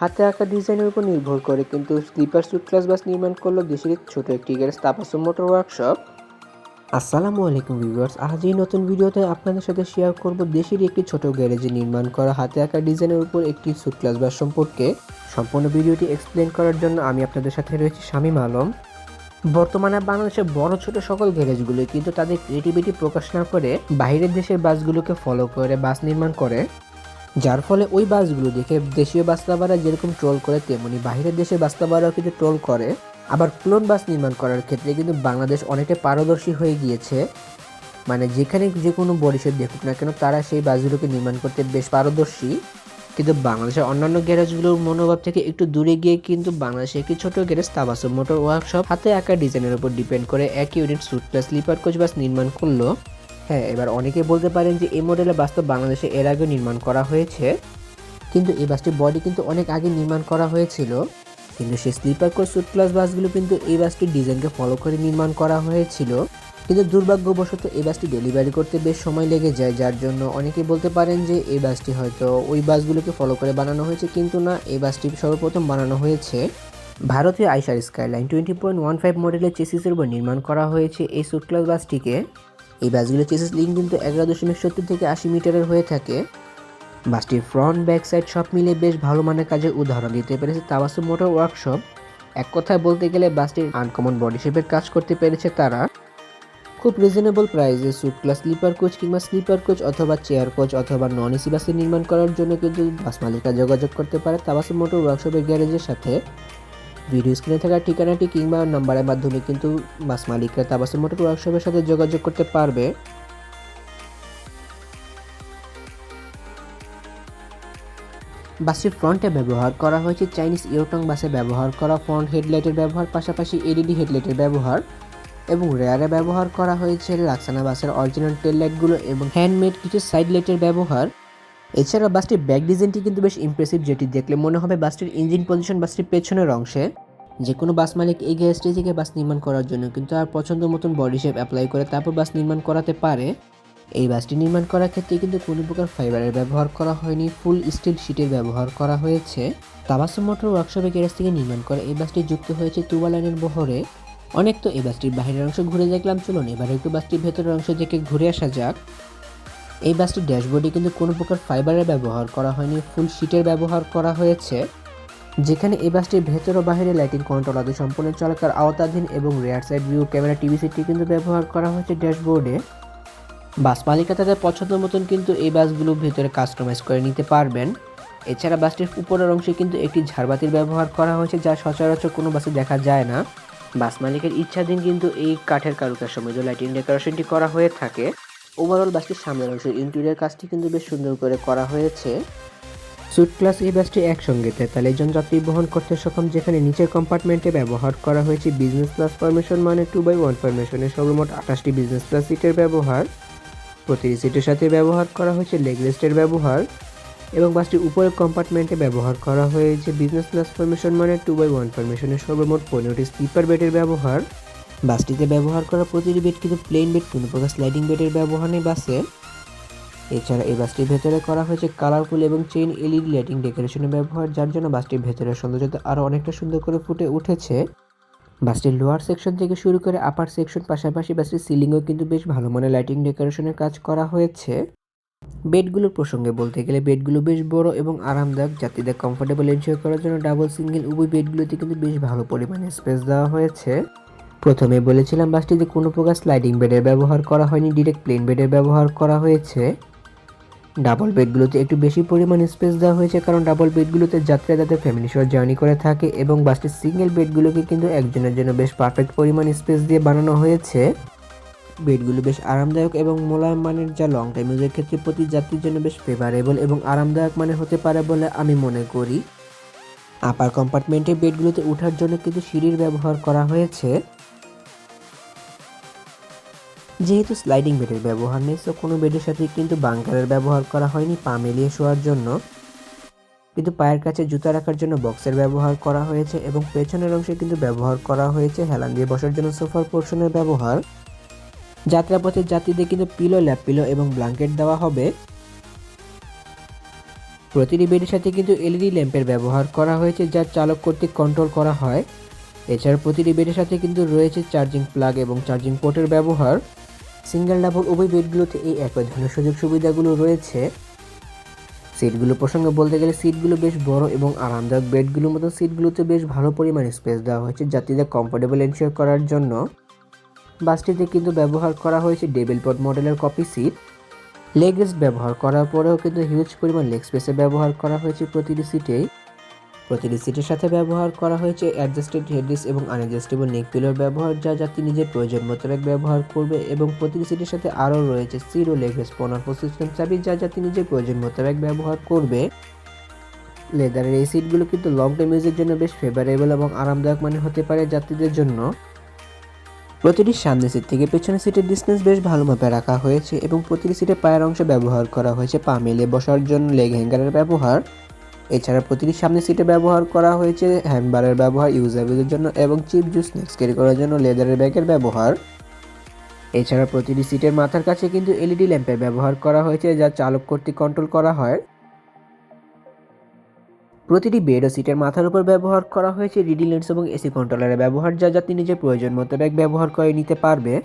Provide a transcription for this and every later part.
হাতে আঁকা ডিজাইনের উপর নির্ভর করে, কিন্তু স্লিপার স্যুট ক্লাস বাস নির্মাণ করল দেশের ছোট একটি গ্যারেজ তাপাসম মোটর ওয়ার্কশপ। আসসালামু আলাইকুম ভিউয়ার্স, আজ এই নতুন ভিডিওতে আপনাদের সাথে শেয়ার করব দেশের একটি ছোট গ্যারেজে নির্মাণ করা হাতে আঁকা ডিজাইনের উপর একটি স্যুট ক্লাস বাস সম্পর্কে। সম্পূর্ণ ভিডিওটি এক্সপ্লেন করার জন্য আমি আপনাদের সাথে রয়েছি শামীম আলম। বর্তমানে বাংলাদেশের বড় ছোট সকল গ্যারেজগুলো কিন্তু তাদের ক্রিয়েটিভিটি প্রকাশ না করে বাইরের দেশের বাসগুলোকে ফলো করে, বাস নির্মাণ করে। যার ফলে ওই বাসগুলো দেখে দেশীয় বাস্তাবারা যেরকম ট্রোল করে, তেমনি বাইরের দেশের বাস্তাবারাও কিন্তু ট্রোল করে। আবার ক্লোন বাস নির্মাণ করার ক্ষেত্রে কিন্তু বাংলাদেশ অনেকটা পারদর্শী হয়ে গিয়েছে। মানে যেখানে যে কোনো বরিশাল দেখুক না কেন, তারা সেই বাসগুলোকে নির্মাণ করতে বেশ পারদর্শী। কিন্তু বাংলাদেশের অন্যান্য গ্যারেজগুলোর মনোভাব থেকে একটু দূরে গিয়ে কিন্তু বাংলাদেশে একটি ছোট গ্যারেজ তাবাসম মোটর ওয়ার্কশপ, হাতে আঁকা ডিজাইনের উপর ডিপেন্ড করে এক unit suite plus sleeper coach bus নির্মাণ করল। হ্যাঁ এবার অনেকে বলতে পারেন যে এই মডেলের বাস তো বাংলাদেশে এর আগে নির্মাণ করা হয়েছে। কিন্তু এই বাসটির বডি কিন্তু অনেক আগে নির্মাণ করা হয়েছিল। কিন্তু সেই স্লিপার কোচ স্যুট ক্লাস বাসগুলো কিন্তু এই বাসটির ডিজাইনকে ফলো করে নির্মাণ করা হয়েছিল। কিন্তু দুর্ভাগ্যবশত এই বাসটি ডেলিভারি করতে বেশ সময় লেগে যায়, যার জন্য অনেকে বলতে পারেন যে এই বাসটি হয়তো ওই বাসগুলোকে ফলো করে বানানো হয়েছে, কিন্তু না, এই বাসটি সর্বপ্রথম বানানো হয়েছে। ভারতীয় Eicher Skyline twenty point one five মডেলের চেসিসের উপর নির্মাণ করা হয়েছে এই স্যুট ক্লাস বাসটিকে। এই বাসগুলোর চেসিস লিঙ্ক কিন্তু এগারো দশমিক সত্তর থেকে আশি মিটারের হয়ে থাকে। বাসটির ফ্রন্ট, ব্যাক সাইড সব মিলে বেশ ভালো মানের কাজের উদাহরণ দিতে পেরেছে তাবাসু মোটর ওয়ার্কশপ। এক কথায় বলতে গেলে বাসটির আনকমন বডি শেপের কাজ করতে পেরেছে তারা। খুব রিজনেবল প্রাইসে স্যুট ক্লাস স্লিপার কোচ কিংবা স্লিপার কোচ অথবা চেয়ার কোচ অথবা নন এসি বাসে নির্মাণ করার জন্য কিন্তু বাস মালিকরা যোগাযোগ করতে পারে তাবাসু মোটর ওয়ার্কশপের গ্যারেজের সাথে। ভিডিও স্ক্রিনে থাকা ঠিকানাটি কিংবা নাম্বারের মাধ্যমে কিন্তু বাস মালিকরা তাবাসু মোটর ওয়ার্কশপের সাথে যোগাযোগ করতে পারবে। বাসটির ফ্রন্টে ব্যবহার করা হয়েছে চাইনিজ ইয়োটং বাসে ব্যবহার করা ফ্রন্ট হেডলাইটের ব্যবহার, পাশাপাশি এলইডি হেডলাইটের ব্যবহার এবং রেয়ারে ব্যবহার করা হয়েছে। লাক্সানা বাসের অরিজিনাল টেল লাইটগুলো এবং হ্যান্ডমেড কিছু সাইড লাইটের ব্যবহার। এছাড়া বাসটির ব্যাক ডিজাইনটি কিন্তু বেশ ইমপ্রেসিভ যেটি দেখলে মনে হবে বাসটির ইঞ্জিন পজিশন বাসটির পেছনের অংশে। যে কোনো বাস মালিক এই গ্যারেজটি থেকে বাস নির্মাণ করার জন্য কিন্তু আর পছন্দ মতন বডি শেপ অ্যাপ্লাই করে তারপর বাস নির্মাণ করাতে পারে। এই বাসটি নির্মাণ করার ক্ষেত্রে কিন্তু কোনো প্রকার ফাইবারের ব্যবহার করা হয়নি ফুল স্টিল শিটের ব্যবহার করা হয়েছে। তাবাসম মোটর ওয়ার্কশপে গ্যারেজ থেকে নির্মাণ করা এই বাসটি যুক্ত হয়েছে তুবা লাইনের বহরে। অনেক তো এই বাসটির বাইরের অংশ ঘুরে দেখলাম, চলুন এবার একটু বাসটির ভেতরের অংশ থেকে ঘুরে আসা যাক। এই বাসটির ড্যাশবোর্ডে কিন্তু কোনো প্রকার ফাইবারের ব্যবহার করা হয়নি, ফুল শিটের ব্যবহার করা হয়েছে, যেখানে এই বাসটির ভেতর ও বাইরে লাইটিং কন্ট্রোল আদি সম্পূর্ণ চলাকার আওতাধীন এবং rear side view camera TV city কিন্তু ব্যবহার করা হয়েছে ড্যাশবোর্ডে। বাস মালিকা তাদের পছন্দ মতন কিন্তু এই বাসগুলো ভেতরে কাস্টমাইজ করে নিতে পারবেন। এছাড়া বাসটির উপরের অংশে কিন্তু একটি ঝাড়বাতির ব্যবহার করা হয়েছে, যা সচরাচর কোনো বাসে দেখা যায় না। বাস মালিকের ইচ্ছাধীন কিন্তু এই কাঠের কারুকার সমৃদ্ধ লাইটিং ডেকোরেশনটি করা হয়ে থাকে। ওভারঅল বাসটির সামনের অংশের ইন্টেরিয়ার কাজটি কিন্তু বেশ সুন্দর করে করা হয়েছে। সুট ক্লাস এই বাসটি একসঙ্গে। তেতাল্লিশ জন যাত্রী বহন করতে সক্ষম, যেখানে নিচের কম্পার্টমেন্টে ব্যবহার করা হয়েছে বিজনেস ক্লাস ফরমেশন মানে টু বাই ওয়ান ফরমেশনের সর্বমোট আঠাশটি বিজনেস ক্লাস সিটের ব্যবহার। প্রতিটি সিটের সাথে ব্যবহার করা হয়েছে লেগ রেস্টের ব্যবহার এবং বাসটির উপরের কম্পার্টমেন্টে ব্যবহার করা হয়েছে বিজনেস ক্লাস ফরমেশন মানে টু বাই ওয়ান ফরমেশনের সর্বমোট পনেরোটি স্লিপার বেডের ব্যবহার। বাসটিতে ব্যবহার করা প্রতিটি বেড কিন্তু প্লেন বেড কোনো প্রকার স্লাইডিং বেডের ব্যবহার নেই বাসে। এছাড়া এই বাসটির ভেতরে করা হয়েছে কালারফুল এবং চেইন এলইডি লাইটিং ডেকোরেশনের ব্যবহার, যার জন্য বাসটির ভেতরের সৌন্দর্যতা আরও অনেকটা সুন্দর করে ফুটে উঠেছে। বাসটির লোয়ার সেকশন থেকে শুরু করে আপার সেকশন পাশাপাশি বাসটির সিলিংও কিন্তু বেশ ভালো মানের লাইটিং ডেকোরেশনের কাজ করা হয়েছে। বেডগুলোর প্রসঙ্গে বলতে গেলে বেডগুলো বেশ বড় এবং আরামদায়ক যাত্রীদের কমফোর্টেবল এনজয় করার জন্য ডাবল সিঙ্গেল উভয় বেডগুলোতে কিন্তু বেশ ভালো পরিমাণে স্পেস দেওয়া হয়েছে। প্রথমে বলেছিলাম বাসটিতে কোনো প্রকার স্লাইডিং বেডের ব্যবহার করা হয়নি ডিরেক্ট প্লেন বেডের ব্যবহার করা হয়েছে। ডাবল বেডগুলোতে একটু বেশি পরিমাণ স্পেস দেওয়া হয়েছে কারণ ডাবল বেডগুলোতে যাত্রীরা যাতে ফ্যামিলি সহ জার্নি করে থাকে এবং বাসটির সিঙ্গেল বেডগুলোকে কিন্তু একজনের জন্য বেশ পারফেক্ট পরিমাণ স্পেস দিয়ে বানানো হয়েছে। বেডগুলো বেশ আরামদায়ক এবং মোলায়েম মানের, যা লং টাইম ইউজের ক্ষেত্রে প্রতি যাত্রীর জন্য বেশ ফেভারেবল এবং আরামদায়ক মানে হতে পারে বলে আমি মনে করি। আপার কম্পার্টমেন্টে বেডগুলোতে ওঠার জন্য কিন্তু সিঁড়ির ব্যবহার করা হয়েছে। যেহেতু স্লাইডিং বেডের ব্যবহার নেই তো কোনো বেডের সাথে কিন্তু বাঙ্কারের ব্যবহার করা হয়নি পা মেলিয়ে শোয়ার জন্য। কিন্তু পায়ের কাছে জুতা রাখার জন্য বক্সের ব্যবহার করা হয়েছে এবং পেছনের অংশে কিন্তু ব্যবহার করা হয়েছে হেলান দিয়ে বসার জন্য সোফার পোর্শনের ব্যবহার। যাত্রাপথের যাত্রীদের কিন্তু পিলো ল্যাপ পিলো এবং ব্ল্যাঙ্কেট দেওয়া হবে। প্রতিটি বেডের সাথে কিন্তু এলইডি ল্যাম্পের ব্যবহার করা হয়েছে, যা চালক কর্তৃক কন্ট্রোল করা হয়। এছাড়া প্রতিটি বেডের সাথে কিন্তু রয়েছে চার্জিং প্লাগ এবং চার্জিং পোর্টের ব্যবহার। সিঙ্গেল ডাবল উভয় বেডগুলোতে এই একই ধরনের সুযোগ সুবিধাগুলো রয়েছে। সিটগুলো প্রসঙ্গে বলতে গেলে সিটগুলো বেশ বড় এবং আরামদায়ক বেডগুলোর মতো সিটগুলোতে বেশ ভালো পরিমাণে স্পেস দেওয়া হয়েছে যাত্রীদের কমফোর্টেবল এনশিওর করার জন্য। বাসটিতে কিন্তু ব্যবহার করা হয়েছে ডেবিল পড মডেলের কপি সিট। লেগ রেস্ট ব্যবহার করার পরেও কিন্তু হিউজ পরিমাণ লেগ স্পেসে ব্যবহার করা হয়েছে প্রতিটি সিটেই। প্রতিটি সিটের সাথে ব্যবহার করা হয়েছে অ্যাডজাস্টেড হেডরেস এবং আনএডজাস্টেবল নেক পিলোর ব্যবহার, যা যাত্রী নিজের প্রয়োজন মোতাবেক ব্যবহার করবে এবং প্রতিটি সিটের সাথে আরও রয়েছে জিরো লেগ রেস্ট পনেরো সিস্টেম চাবি, যা যাত্রী নিজের প্রয়োজন মোতাবেক ব্যবহার করবে। লেদারের এই সিটগুলো কিন্তু লং টাইম ইউজের জন্য বেশ ফেভারেবল এবং আরামদায়ক মানের হতে পারে যাত্রীদের জন্য। প্রতিটি সামনের সিট থেকে পেছনের সিটের ডিস্টেন্স বেশ ভালোভাবে রাখা হয়েছে এবং প্রতিটি সিটে পায়ের অংশ ব্যবহার করা হয়েছে পা মেলে বসার জন্য লেগ হ্যাঙ্গারের ব্যবহার। এছাড়া প্রতিটি সামনের সিটে ব্যবহার করা হয়েছে হ্যান্ডবারের ব্যবহার ইউজাবেলের জন্য এবং চিপ জুস, স্ন্যাক্স ক্যারি করার জন্য লেদারের ব্যাগের ব্যবহার। এছাড়া প্রতিটি সিটের মাথার কাছে কিন্তু এলইডি ল্যাম্পের ব্যবহার করা হয়েছে যা চালক কর্তৃক কন্ট্রোল করা হয়। প্রতিটি বেড ও সিটের মাথার উপর ব্যবহার করা হয়েছে রিডি লেন্স এবং এসি কন্ট্রোলারের ব্যবহার, যা যাত্রী নিজের প্রয়োজন মোতাবেক ব্যবহার করে নিতে পারবে।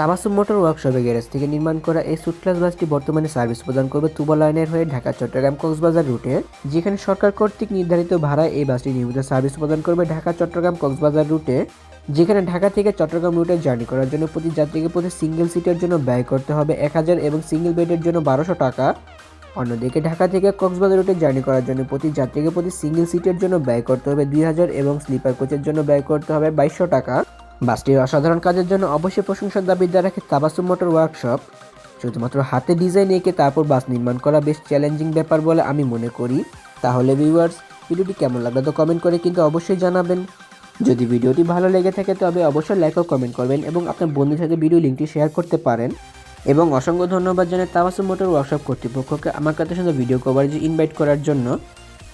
তাবাসুম মোটর ওয়ার্কশপে গ্যারেজ থেকে নির্মাণ করা এই সুট ক্লাস বাসটি বর্তমানে সার্ভিস প্রদান করবে তুবা লাইনের হয়ে ঢাকা, চট্টগ্রাম, কক্সবাজার রুটে, যেখানে সরকার কর্তৃক নির্ধারিত ভাড়ায় এই বাসটি নিয়মিত সার্ভিস প্রদান করবে ঢাকা, চট্টগ্রাম, কক্সবাজার রুটে, যেখানে ঢাকা থেকে চট্টগ্রাম রুটে জার্নি করার জন্য প্রতি যাত্রীকে প্রতি সিঙ্গেল সিটের জন্য ব্যয় করতে হবে এক হাজার এবং সিঙ্গেল বেডের জন্য বারোশো টাকা। অন্যদিকে ঢাকা থেকে কক্সবাজার রুটে জার্নি করার জন্য প্রতি যাত্রীকে প্রতি সিঙ্গেল সিটের জন্য ব্যয় করতে হবে দুই হাজার এবং স্লিপার কোচের জন্য ব্যয় করতে হবে বাইশশো টাকা। বাসটির অসাধারণ কাজের জন্য অবশ্যই প্রশংসার দাবিদার রাখে তাবাসুম মোটর ওয়ার্কশপ। শুধুমাত্র হাতে ডিজাইন এঁকে তারপর বাস নির্মাণ করা বেশ চ্যালেঞ্জিং ব্যাপার বলে আমি মনে করি? তাহলে ভিউয়ার্স ভিডিওটি কেমন লাগল তো কমেন্ট করে কিন্তু অবশ্যই জানাবেন। যদি ভিডিওটি ভালো লেগে থাকে তবে অবশ্যই লাইক ও কমেন্ট করবেন এবং আপনার বন্ধুর সাথে ভিডিও লিঙ্কটি শেয়ার করতে পারেন। এবং অসংখ্য ধন্যবাদ জানাই তাবাসুম মোটর ওয়ার্কশপ কর্তৃপক্ষকে আমার কাছে সুন্দর ভিডিও কভারেজ ইনভাইট করার জন্য।